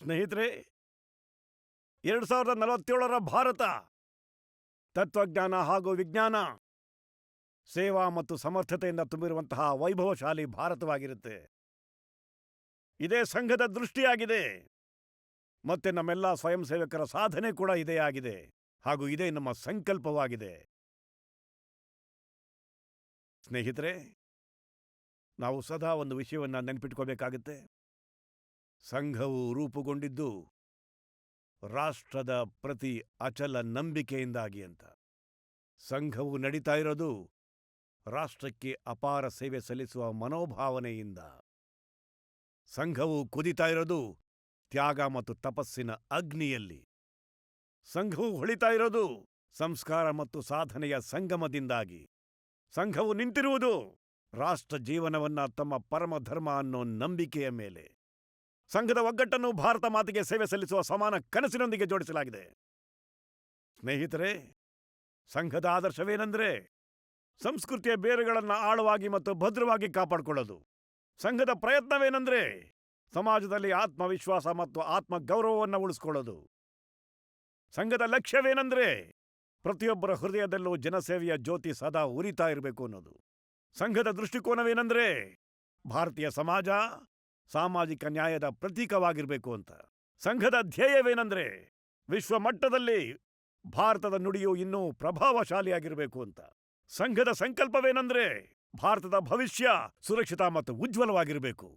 ಸ್ನೇಹಿತರೆ, ಎರಡು ಸಾವಿರದ ನಲವತ್ತೇಳರ ಭಾರತ. ತತ್ವಜ್ಞಾನ ಹಾಗೂ ವಿಜ್ಞಾನ, ಸೇವಾ ಮತ್ತು ಸಮರ್ಥತೆಯಿಂದ ತುಂಬಿರುವಂತಹ ವೈಭವಶಾಲಿ ಭಾರತವಾಗಿರುತ್ತೆ. ಇದೇ ಸಂಘದ ದೃಷ್ಟಿಯಾಗಿದೆ. ಮತ್ತೆ ನಮ್ಮೆಲ್ಲ ಸ್ವಯಂ ಸೇವಕರ ಸಾಧನೆ ಕೂಡ ಇದೇ ಆಗಿದೆ ಹಾಗೂ ಇದೇ ನಮ್ಮ ಸಂಕಲ್ಪವಾಗಿದೆ. ಸ್ನೇಹಿತರೆ, ನಾವು ಸದಾ ಒಂದು ವಿಷಯವನ್ನು ನೆನಪಿಟ್ಕೋಬೇಕಾಗುತ್ತೆ. ಸಂಘವು ರೂಪುಗೊಂಡಿದ್ದು ರಾಷ್ಟ್ರದ ಪ್ರತಿ ಅಚಲ ನಂಬಿಕೆಯಿಂದಾಗಿ ಅಂತ. ಸಂಘವು ನಡೀತಾ ಇರೋದು ರಾಷ್ಟ್ರಕ್ಕೆ ಅಪಾರ ಸೇವೆ ಸಲ್ಲಿಸುವ ಮನೋಭಾವನೆಯಿಂದ. ಸಂಘವು ಕುದಿತಾ ಇರೋದು ತ್ಯಾಗ ಮತ್ತು ತಪಸ್ಸಿನ ಅಗ್ನಿಯಲ್ಲಿ. ಸಂಘವು ಹೊಳಿತಾ ಇರೋದು ಸಂಸ್ಕಾರ ಮತ್ತು ಸಾಧನೆಯ ಸಂಗಮದಿಂದಾಗಿ. ಸಂಘವು ನಿಂತಿರುವುದು ರಾಷ್ಟ್ರ ಜೀವನವನ್ನ ತಮ್ಮ ಪರಮಧರ್ಮ ಅನ್ನೋ ನಂಬಿಕೆಯ ಮೇಲೆ. ಸಂಘದ ಒಗ್ಗಟ್ಟನ್ನು ಭಾರತ ಮಾತಿಗೆ ಸೇವೆ ಸಲ್ಲಿಸುವ ಸಮಾನ ಕನಸಿನೊಂದಿಗೆ ಜೋಡಿಸಲಾಗಿದೆ. ಸ್ನೇಹಿತರೆ, ಸಂಘದ ಆದರ್ಶವೇನೆಂದರೆ ಸಂಸ್ಕೃತಿಯ ಬೇರುಗಳನ್ನು ಆಳವಾಗಿ ಮತ್ತು ಭದ್ರವಾಗಿ ಕಾಪಾಡಿಕೊಳ್ಳೋದು. ಸಂಘದ ಪ್ರಯತ್ನವೇನೆಂದರೆ ಸಮಾಜದಲ್ಲಿ ಆತ್ಮವಿಶ್ವಾಸ ಮತ್ತು ಆತ್ಮಗೌರವವನ್ನು ಉಳಿಸ್ಕೊಳ್ಳೋದು. ಸಂಘದ ಲಕ್ಷ್ಯವೇನೆಂದರೆ ಪ್ರತಿಯೊಬ್ಬರ ಹೃದಯದಲ್ಲೂ ಜನಸೇವೆಯ ಜ್ಯೋತಿ ಸದಾ ಉರಿತಾ ಇರಬೇಕು ಅನ್ನೋದು. ಸಂಘದ ದೃಷ್ಟಿಕೋನವೇನೆಂದರೆ ಭಾರತೀಯ ಸಮಾಜ ಸಾಮಾಜಿಕ ನ್ಯಾಯದ ಪ್ರತೀಕವಾಗಿರಬೇಕು ಅಂತ. ಸಂಘದ ಧ್ಯೇಯವೇನೆಂದರೆ ವಿಶ್ವ ಮಟ್ಟದಲ್ಲಿ ಭಾರತದ ನುಡಿಯು ಇನ್ನೂ ಪ್ರಭಾವಶಾಲಿಯಾಗಿರಬೇಕು ಅಂತ. ಸಂಘದ ಸಂಕಲ್ಪವೇನೆಂದ್ರೆ ಭಾರತದ ಭವಿಷ್ಯ ಸುರಕ್ಷಿತ ಮತ್ತು ಉಜ್ವಲವಾಗಿರಬೇಕು.